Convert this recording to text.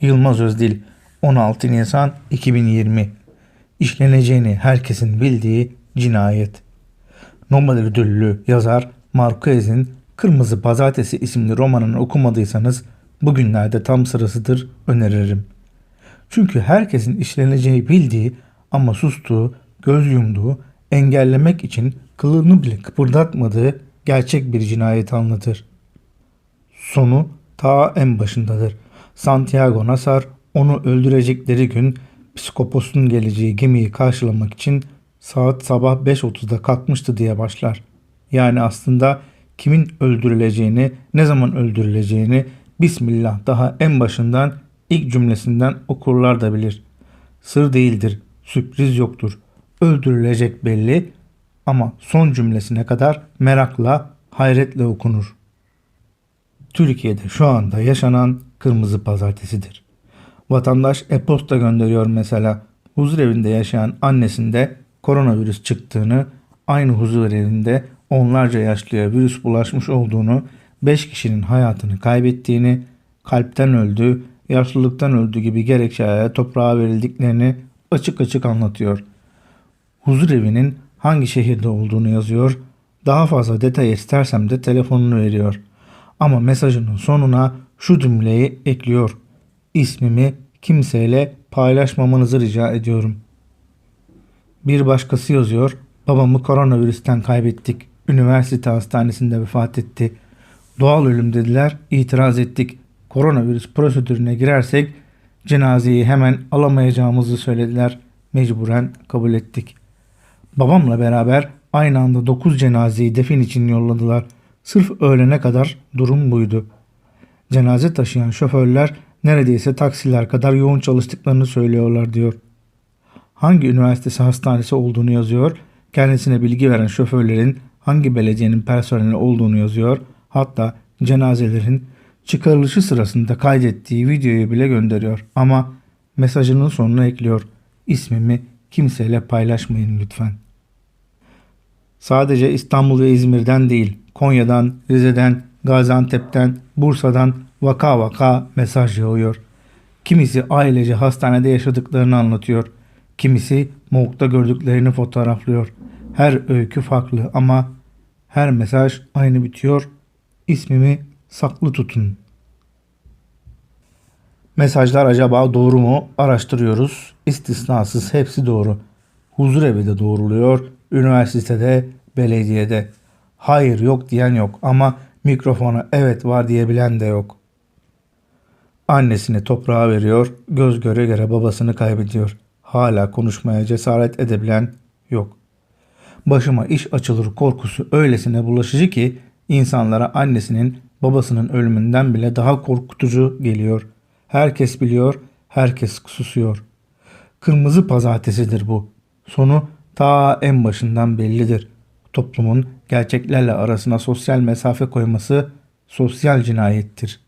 Yılmaz Özdil 16 Nisan 2020 İşleneceğini herkesin bildiği cinayet. Nobel ödüllü yazar Marquez'in Kırmızı Pazartesi isimli romanını okumadıysanız bugünlerde tam sırasıdır öneririm. Çünkü herkesin işleneceği bildiği ama sustuğu, göz yumduğu, engellemek için kılını bile kıpırdatmadığı gerçek bir cinayet anlatır. Sonu ta en başındadır. Santiago Nasar onu öldürecekleri gün psikoposun geleceği gemiyi karşılamak için saat sabah 5.30'da kalkmıştı diye başlar. Yani aslında kimin öldürüleceğini, ne zaman öldürüleceğini Bismillah daha en başından ilk cümlesinden okurlar da bilir. Sır değildir, sürpriz yoktur. Öldürülecek belli ama son cümlesine kadar merakla, hayretle okunur. Türkiye'de şu anda yaşanan kırmızı pazartesidir. Vatandaş e-posta gönderiyor mesela. Huzur evinde yaşayan annesinde koronavirüs çıktığını, aynı huzur evinde onlarca yaşlıya virüs bulaşmış olduğunu, 5 kişinin hayatını kaybettiğini, kalpten öldü, yaşlılıktan öldü gibi gerekçelerle toprağa verildiklerini açık açık anlatıyor. Huzur evinin hangi şehirde olduğunu yazıyor. Daha fazla detay istersem de telefonunu veriyor. Ama mesajının sonuna şu cümleyi ekliyor. İsmimi kimseyle paylaşmamanızı rica ediyorum. Bir başkası yazıyor. Babamı koronavirüsten kaybettik. Üniversite hastanesinde vefat etti. Doğal ölüm dediler. İtiraz ettik. Koronavirüs prosedürüne girersek cenazeyi hemen alamayacağımızı söylediler. Mecburen kabul ettik. Babamla beraber aynı anda 9 cenazeyi defin için yolladılar. Sırf öğlene kadar durum buydu. Cenaze taşıyan şoförler neredeyse taksiler kadar yoğun çalıştıklarını söylüyorlar diyor. Hangi üniversitesi hastanesi olduğunu yazıyor. Kendisine bilgi veren şoförlerin hangi belediyenin personeli olduğunu yazıyor. Hatta cenazelerin çıkarılışı sırasında kaydettiği videoyu bile gönderiyor. Ama mesajının sonuna ekliyor. İsmimi kimseyle paylaşmayın lütfen. Sadece İstanbul ve İzmir'den değil, Konya'dan, Rize'den, Gaziantep'ten, Bursa'dan vaka vaka mesaj yağıyor. Kimisi ailece hastanede yaşadıklarını anlatıyor. Kimisi morgda gördüklerini fotoğraflıyor. Her öykü farklı ama her mesaj aynı bitiyor. İsmimi saklı tutun. Mesajlar acaba doğru mu? Araştırıyoruz. İstisnasız hepsi doğru. Huzur evi de doğruluyor. Üniversitede, belediyede. Hayır yok diyen yok ama mikrofona evet var diyebilen de yok. Annesini toprağa veriyor, göz göre göre babasını kaybediyor. Hala konuşmaya cesaret edebilen yok. Başıma iş açılır korkusu öylesine bulaşıcı ki insanlara annesinin babasının ölümünden bile daha korkutucu geliyor. Herkes biliyor, herkes susuyor. Kırmızı pazartesidir bu. Sonu ta en başından bellidir. Toplumun gerçeklerle arasına sosyal mesafe koyması sosyal cinayettir.